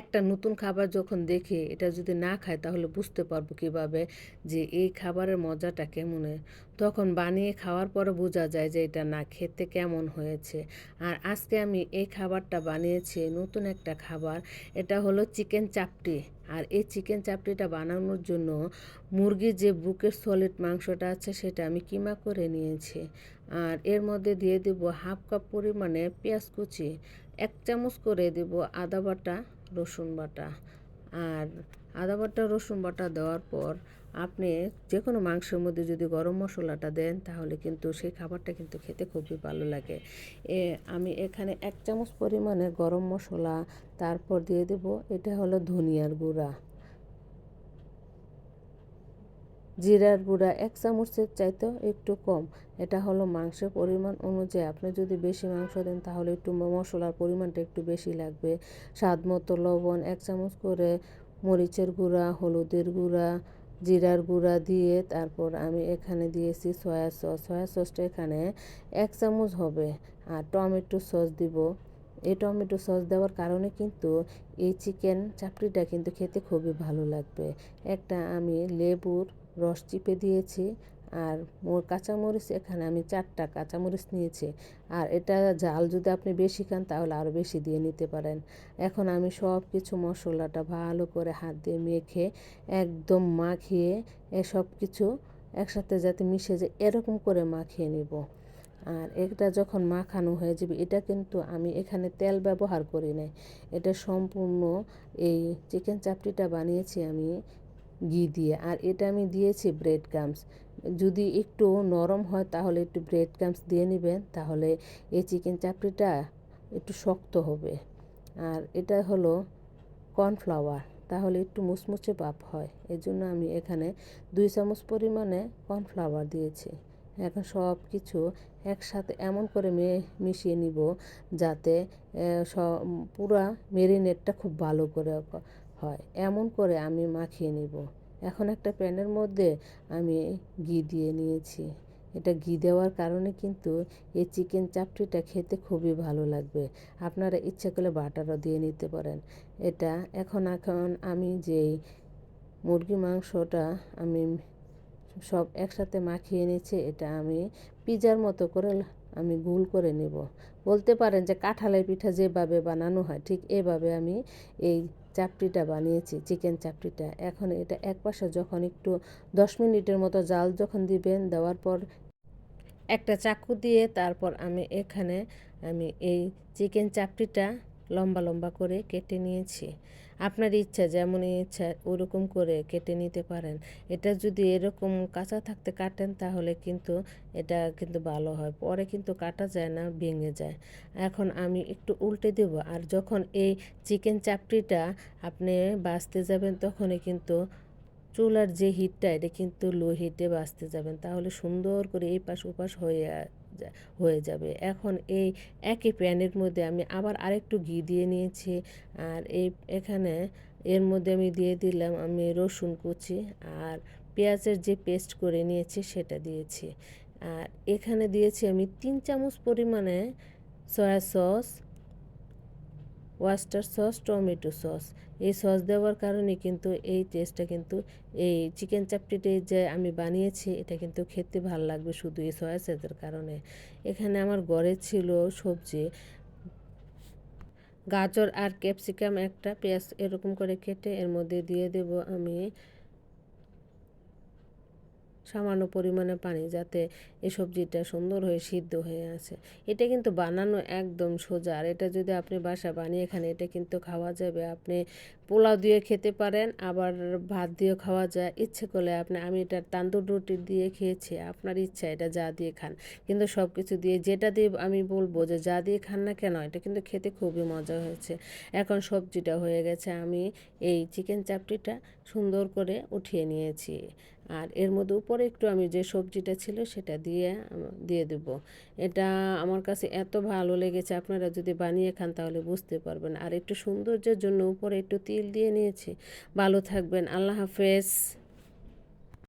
একটা নতুন খাবার যখন দেখি এটা যদি না খাই তাহলে বুঝতে পারব কীভাবে যে এই খাবারের মজাটা কেমন। তখন বানিয়ে খাওয়ার পরে বোঝা যায় যে এটা না খেতে কেমন হয়েছে। আর আজকে আমি এই খাবারটা বানিয়েছি, নতুন একটা খাবার। এটা হলো চিকেন চাপটি। আর এই চিকেন চাপটিটা বানানোর জন্য মুরগির যে বুকের সলিড মাংসটা আছে, সেটা আমি কিমা করে নিয়েছি। আর এর মধ্যে দিয়ে দেব হাফ কাপ পরিমাণে পেঁয়াজ কুচি, এক চামচ করে দেব আদা বাটা রসুন বাটা। আর আদা বাটা, রসুন বাটা দেওয়ার পর আপনি যে কোনো মাংসের মধ্যে যদি গরম মশলাটা দেন, তাহলে কিন্তু সেই খাবারটা কিন্তু খেতে খুবই ভালো লাগে। এ, আমি এখানে এক চামচ পরিমাণে গরম মশলা, তারপর দিয়ে দেব, এটা হলো ধনিয়ার গুঁড়া। জিরার গুঁড়া এক চামচের চাইতেও একটু কম। এটা হলো মাংসের পরিমাণ অনুযায়ী। আপনি যদি বেশি মাংস দেন, তাহলে একটু মশলার পরিমাণটা একটু বেশি লাগবে। স্বাদ মতো লবণ এক চামচ করে, মরিচের গুঁড়া, হলুদের গুঁড়া, জিরার গুঁড়া দিয়ে তারপর আমি এখানে দিয়েছি সয়া সস। সয়া সসটা এখানে এক চামচ হবে। আর টমেটো সস দিব। এই টমেটো সস দেওয়ার কারণে কিন্তু এই চিকেন চাপড়িটা কিন্তু খেতে খুবই ভালো লাগবে। একটা আমি লেবুর রস চিপে দিয়েছি আর মোর কাঁচামরিচ এখানে আমি চারটা কাঁচামরিচ নিয়েছি। আর এটা জাল যদি আপনি বেশি খান তাহলে আরও বেশি দিয়ে নিতে পারেন। এখন আমি সব কিছু মশলাটা ভালো করে হাত দিয়ে মেখে একদম মাখিয়ে এসব কিছু একসাথে যাতে মিশে যায় এরকম করে মাখিয়ে নিব। আর এটা যখন মাখানো হয়ে যাবে এটা কিন্তু আমি এখানে তেল ব্যবহার করি নাই। এটা সম্পূর্ণ এই চিকেন চাপটিটা বানিয়েছি আমি ঘি দিয়ে। আর এটা আমি দিয়েছি ব্রেড ক্রামস যদি একটু নরম হয়, তাহলে একটু ব্রেড ক্রামস দিয়ে নেবেন। তাহলে এই চিকেন চাপড়িটা একটু শক্ত হবে। আর এটা হলো কর্নফ্লাওয়ার তাহলে একটু মুচমুচে পাপ হয়। এজন্য জন্য আমি এখানে দুই চামচ পরিমাণে কর্নফ্লাওয়ার দিয়েছি। এখন সব কিছু একসাথে এমন করে মিশিয়ে নিব যাতে পুরা মেরিনেটটা খুব ভালো করে হয়। এমন করে আমি মাখিয়ে নিব। এখন একটা প্যানের মধ্যে আমি ঘি দিয়ে নিয়েছি। এটা ঘি দেওয়ার কারণে কিন্তু এই চিকেন চাপটিটা খেতে খুবই ভালো লাগবে। আপনারা ইচ্ছা করলে বাটারও দিয়ে নিতে পারেন। এটা এখন এখন আমি যেই মুরগি মাংসটা আমি সব একসাথে মাখিয়ে নিয়েছি এটা আমি পিজার মতো করে আমি গুল করে নেব। বলতে পারেন যে কাঁঠালের পিঠা যেভাবে বানানো হয়, ঠিক এভাবে আমি এই চাপটিটা বানিয়েছি, চিকেন চাপটিটা। এখন এটা এক পাশে যখন একটু দশ মিনিটের মতো জাল যখন দিবেন, দেওয়ার পর একটা চাকু দিয়ে তারপর আমি এখানে আমি এই চিকেন চাপটিটা লম্বা লম্বা করে কেটে নিয়েছি। আপনার ইচ্ছা যেমন ইচ্ছা ওরকম করে কেটে নিতে পারেন। এটা যদি এরকম কাঁচা থাকতে কাটেন তাহলে কিন্তু এটা কিন্তু ভালো হয়। পরে কিন্তু কাটা যায় না, ভেঙে যায়। এখন আমি একটু উল্টে দেব। আর যখন এই চিকেন চাপটিটা আপনি বাঁচতে যাবেন তখনই কিন্তু চুলার যে হিটটা এটা কিন্তু লো হিটে বাঁচতে যাবেন। তাহলে সুন্দর করে এই পাশ ওপাশ হয়ে হয়ে যাবে। এখন এই একই প্যানের মধ্যে আমি আবার আরেকটু ঘি দিয়ে নিয়েছি। আর এই, এখানে এর মধ্যে আমি দিয়ে দিলাম আমি রসুন কুচি আর পেঁয়াজের যে পেস্ট করে নিয়েছি সেটা দিয়েছি। আর এখানে দিয়েছি আমি তিন চামচ পরিমাণে soya sauce oyster sauce, tomato sauce. এই সস দেওয়ার কারণে কিন্তু এই টেস্টটা কিন্তু এই চিকেন চাপটিতে যে আমি বানিয়েছি, এটা কিন্তু খেতে ভালো লাগবে শুধু এই সয়া সসের কারণে। এখানে আমার ঘরে ছিল সবজি, গাজর আর ক্যাপসিকাম একটা। পেঁয়াজ এরকম করে কেটে এর মধ্যে দিয়ে দেব আমি। সামান্য পরিমাণে পানি যাতে এই সবজিটা সুন্দর হয়ে সিদ্ধ হয়ে আসে এটা কিন্তু বানানো একদম সোজা। আর এটা যদি আপনি বাসা বানিয়ে খান, এটা কিন্তু খাওয়া যাবে। আপনি পোলাও দিয়ে খেতে পারেন, আবার ভাত দিয়ে খাওয়া যায়। ইচ্ছে করলে আপনি, আমি এটা তান্দুর রুটি দিয়ে খেয়েছি, আপনার ইচ্ছা, এটা যা দিয়ে খান। কিন্তু সব কিছু দিয়ে, যেটা দিয়ে আমি বলব যে যা দিয়ে খান না কেন, এটা কিন্তু খেতে খুবই মজা হয়েছে। এখন সবজিটা হয়ে গেছে, আমি এই চিকেন চাপটিটা সুন্দর করে উঠিয়ে নিয়েছি। আর এর মধ্যে উপরে একটু আমি যে সবজিটা ছিল সেটা দিয়ে দিয়ে দেব। এটা আমার কাছে এত ভালো লেগেছে, আপনারা যদি বানিয়ে খান তাহলে বুঝতে পারবেন। আর একটু সৌন্দর্যের জন্য উপরে একটু তিল দিয়ে নিয়েছি। ভালো থাকবেন, আল্লাহ হাফেজ।